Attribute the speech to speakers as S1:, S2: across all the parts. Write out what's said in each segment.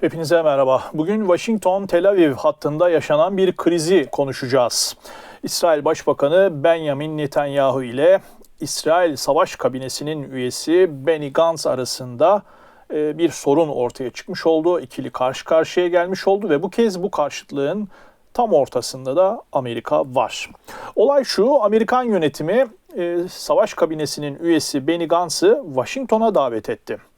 S1: Hepinize merhaba. Bugün Washington-Tel Aviv hattında yaşanan bir krizi konuşacağız. İsrail Başbakanı Benjamin Netanyahu ile İsrail Savaş Kabinesi'nin üyesi Benny Gantz arasında e, bir sorun ortaya çıkmış oldu. İkili karşı karşıya gelmiş oldu ve bu kez bu karşıtlığın tam ortasında da Amerika var. Olay şu, Amerikan yönetimi e, Savaş Kabinesi'nin üyesi Benny Gantz'ı Washington'a davet etti.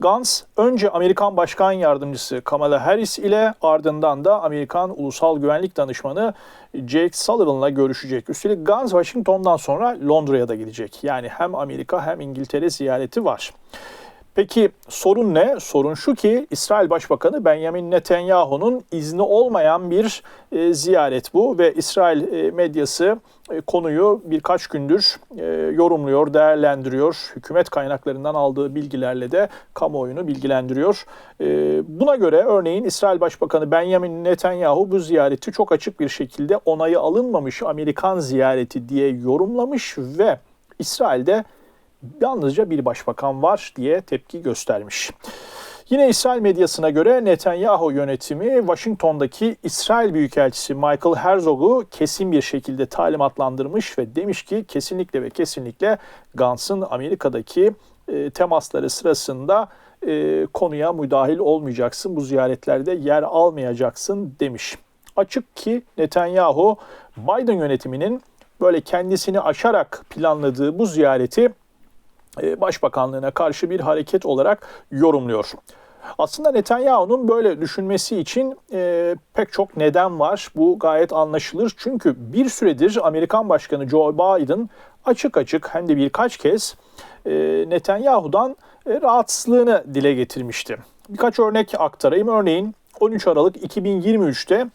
S1: Gantz önce Amerikan Başkan Yardımcısı Kamala Harris ile ardından da Amerikan Ulusal Güvenlik Danışmanı Jake Sullivan'la görüşecek. Üstelik Gantz Washington'dan sonra Londra'ya da gidecek. Yani hem Amerika hem İngiltere ziyareti var. Peki sorun ne? Sorun şu ki İsrail Başbakanı Benjamin Netanyahu'nun izni olmayan bir e, ziyaret bu ve İsrail e, medyası e, konuyu birkaç gündür e, yorumluyor, değerlendiriyor. Hükümet kaynaklarından aldığı bilgilerle de kamuoyunu bilgilendiriyor. E, buna göre örneğin İsrail Başbakanı Benjamin Netanyahu bu ziyareti çok açık bir şekilde onayı alınmamış Amerikan ziyareti diye yorumlamış ve İsrail'de yalnızca bir başbakan var diye tepki göstermiş. Yine İsrail medyasına göre Netanyahu yönetimi Washington'daki İsrail Büyükelçisi Michael Herzog'u kesin bir şekilde talimatlandırmış ve demiş ki kesinlikle ve kesinlikle Gantz'ın Amerika'daki e, temasları sırasında e, konuya müdahil olmayacaksın, bu ziyaretlerde yer almayacaksın demiş. Açık ki Netanyahu Biden yönetiminin böyle kendisini aşarak planladığı bu ziyareti başbakanlığına karşı bir hareket olarak yorumluyor. Aslında Netanyahu'nun böyle düşünmesi için e, pek çok neden var. Bu gayet anlaşılır. Çünkü bir süredir Amerikan Başkanı Joe Biden açık açık hem de birkaç kez e, Netanyahu'dan e, rahatsızlığını dile getirmişti. Birkaç örnek aktarayım. Örneğin 13 Aralık 2023'te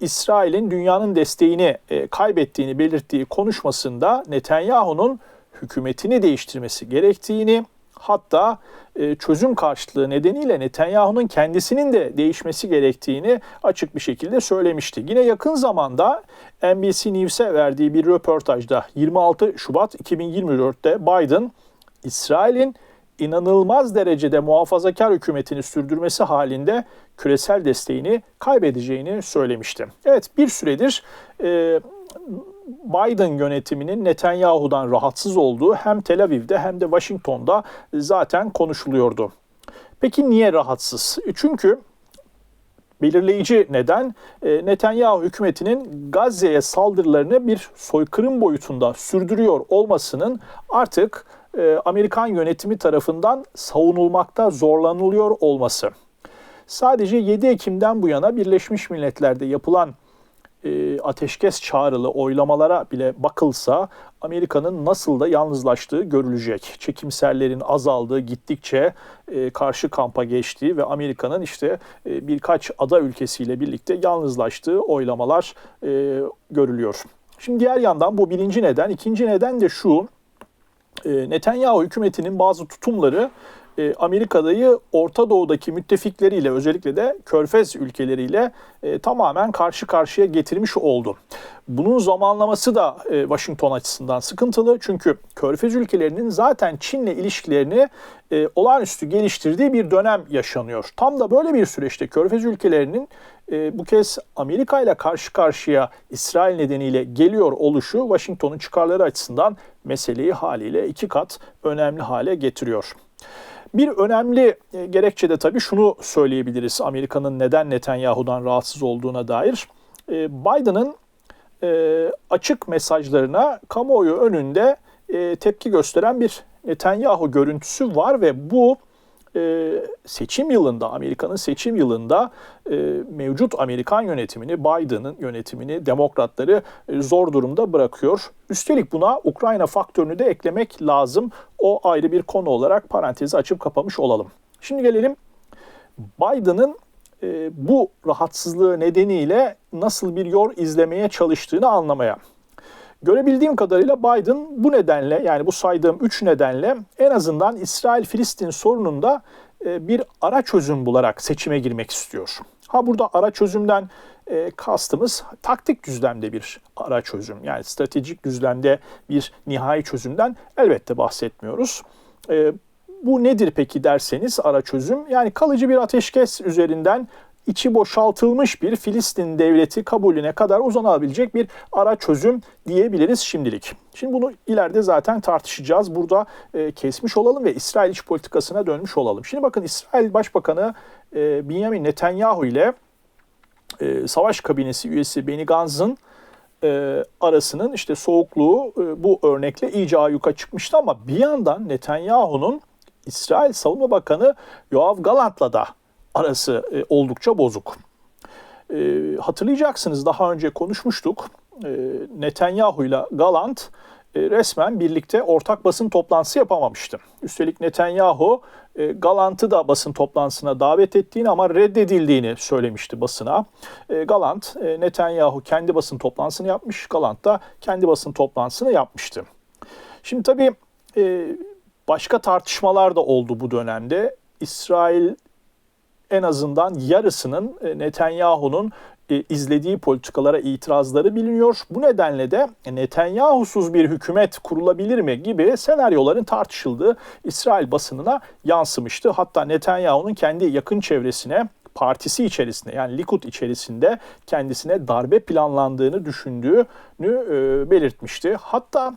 S1: İsrail'in dünyanın desteğini e, kaybettiğini belirttiği konuşmasında Netanyahu'nun hükümetini değiştirmesi gerektiğini hatta e, çözüm karşılığı nedeniyle Netanyahu'nun kendisinin de değişmesi gerektiğini açık bir şekilde söylemişti. Yine yakın zamanda NBC News'e verdiği bir röportajda 26 Şubat 2024'te Biden İsrail'in inanılmaz derecede muhafazakar hükümetini sürdürmesi halinde küresel desteğini kaybedeceğini söylemişti. Evet bir süredir e, Biden yönetiminin Netanyahu'dan rahatsız olduğu hem Tel Aviv'de hem de Washington'da zaten konuşuluyordu. Peki niye rahatsız? Çünkü belirleyici neden e, Netanyahu hükümetinin Gazze'ye saldırılarını bir soykırım boyutunda sürdürüyor olmasının artık e, Amerikan yönetimi tarafından savunulmakta zorlanılıyor olması. Sadece 7 Ekim'den bu yana Birleşmiş Milletler'de yapılan e, ateşkes çağrılı oylamalara bile bakılsa Amerika'nın nasıl da yalnızlaştığı görülecek. Çekimserlerin azaldığı, gittikçe e, karşı kampa geçtiği ve Amerika'nın işte e, birkaç ada ülkesiyle birlikte yalnızlaştığı oylamalar e, görülüyor. Şimdi diğer yandan bu birinci neden. ikinci neden de şu. E, Netanyahu hükümetinin bazı tutumları e, Amerika'dayı Orta Doğu'daki müttefikleriyle özellikle de Körfez ülkeleriyle e, tamamen karşı karşıya getirmiş oldu. Bunun zamanlaması da e, Washington açısından sıkıntılı çünkü Körfez ülkelerinin zaten Çin'le ilişkilerini e, olağanüstü geliştirdiği bir dönem yaşanıyor. Tam da böyle bir süreçte Körfez ülkelerinin e, bu kez Amerika ile karşı karşıya İsrail nedeniyle geliyor oluşu Washington'un çıkarları açısından meseleyi haliyle iki kat önemli hale getiriyor. Bir önemli e, gerekçe de tabii şunu söyleyebiliriz Amerika'nın neden Netanyahu'dan rahatsız olduğuna dair. E, Biden'ın e, açık mesajlarına kamuoyu önünde tepki gösteren bir Netanyahu görüntüsü var ve bu e, seçim yılında, Amerika'nın seçim yılında e, mevcut Amerikan yönetimini, Biden'ın yönetimini, demokratları e, zor durumda bırakıyor. Üstelik buna Ukrayna faktörünü de eklemek lazım. O ayrı bir konu olarak parantezi açıp kapamış olalım. Şimdi gelelim Biden'ın e, bu rahatsızlığı nedeniyle nasıl bir yol izlemeye çalıştığını anlamaya. Görebildiğim kadarıyla Biden bu nedenle yani bu saydığım üç nedenle en azından İsrail-Filistin sorununda e, bir ara çözüm bularak seçime girmek istiyor. Ha burada ara çözümden e, kastımız taktik düzlemde bir ara çözüm. Yani stratejik düzlemde bir nihai çözümden elbette bahsetmiyoruz. E, bu nedir peki derseniz ara çözüm yani kalıcı bir ateşkes üzerinden içi boşaltılmış bir Filistin devleti kabulüne kadar uzanabilecek bir ara çözüm diyebiliriz şimdilik. Şimdi bunu ileride zaten tartışacağız. Burada e, kesmiş olalım ve İsrail iç politikasına dönmüş olalım. Şimdi bakın İsrail Başbakanı e, Benjamin Netanyahu ile e, savaş kabinesi üyesi Benny Gantz'ın e, arasının işte soğukluğu e, bu örnekle iyice ayyuka çıkmıştı ama bir yandan Netanyahu'nun İsrail Savunma Bakanı Yoav Galant'la da arası e, oldukça bozuk. E, hatırlayacaksınız daha önce konuşmuştuk. E, Netanyahu ile Galant resmen birlikte ortak basın toplantısı yapamamıştı. Üstelik Netanyahu Galant'ı da basın toplantısına davet ettiğini ama reddedildiğini söylemişti basına. Galant, Netanyahu kendi basın toplantısını yapmış, Galant da kendi basın toplantısını yapmıştı. Şimdi tabii başka tartışmalar da oldu bu dönemde. İsrail en azından yarısının e, Netanyahu'nun e, izlediği politikalara itirazları biliniyor. Bu nedenle de Netanyahu'suz bir hükümet kurulabilir mi gibi senaryoların tartışıldığı İsrail basınına yansımıştı. Hatta Netanyahu'nun kendi yakın çevresine partisi içerisinde yani Likud içerisinde kendisine darbe planlandığını düşündüğünü e, belirtmişti. Hatta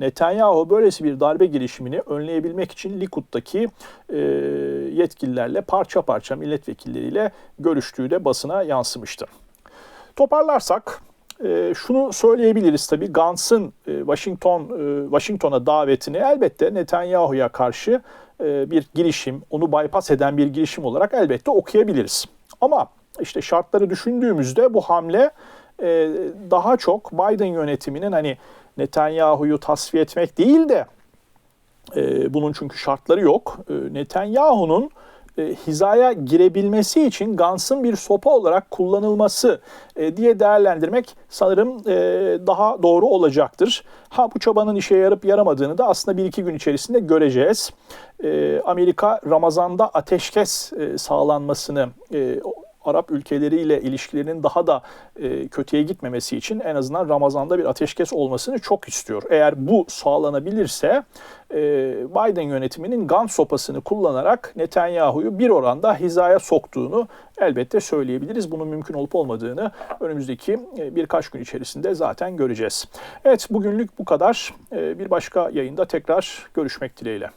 S1: Netanyahu böylesi bir darbe girişimini önleyebilmek için Likud'daki e, yetkililerle parça parça milletvekilleriyle görüştüğü de basına yansımıştı. Toparlarsak e, şunu söyleyebiliriz tabii Gantz'ın e, Washington e, Washington'a davetini elbette Netanyahu'ya karşı e, bir girişim, onu bypass eden bir girişim olarak elbette okuyabiliriz. Ama işte şartları düşündüğümüzde bu hamle e, daha çok Biden yönetiminin hani Netanyahu'yu tasfiye etmek değil de e, bunun çünkü şartları yok. E, Netanyahu'nun e, hizaya girebilmesi için Gantz'ın bir sopa olarak kullanılması e, diye değerlendirmek sanırım e, daha doğru olacaktır. Ha bu çabanın işe yarıp yaramadığını da aslında bir iki gün içerisinde göreceğiz. E, Amerika Ramazan'da ateşkes e, sağlanmasını e, Arap ülkeleriyle ilişkilerinin daha da e, kötüye gitmemesi için en azından Ramazan'da bir ateşkes olmasını çok istiyor. Eğer bu sağlanabilirse e, Biden yönetiminin gan sopasını kullanarak Netanyahu'yu bir oranda hizaya soktuğunu elbette söyleyebiliriz. Bunun mümkün olup olmadığını önümüzdeki e, birkaç gün içerisinde zaten göreceğiz. Evet bugünlük bu kadar. E, bir başka yayında tekrar görüşmek dileğiyle.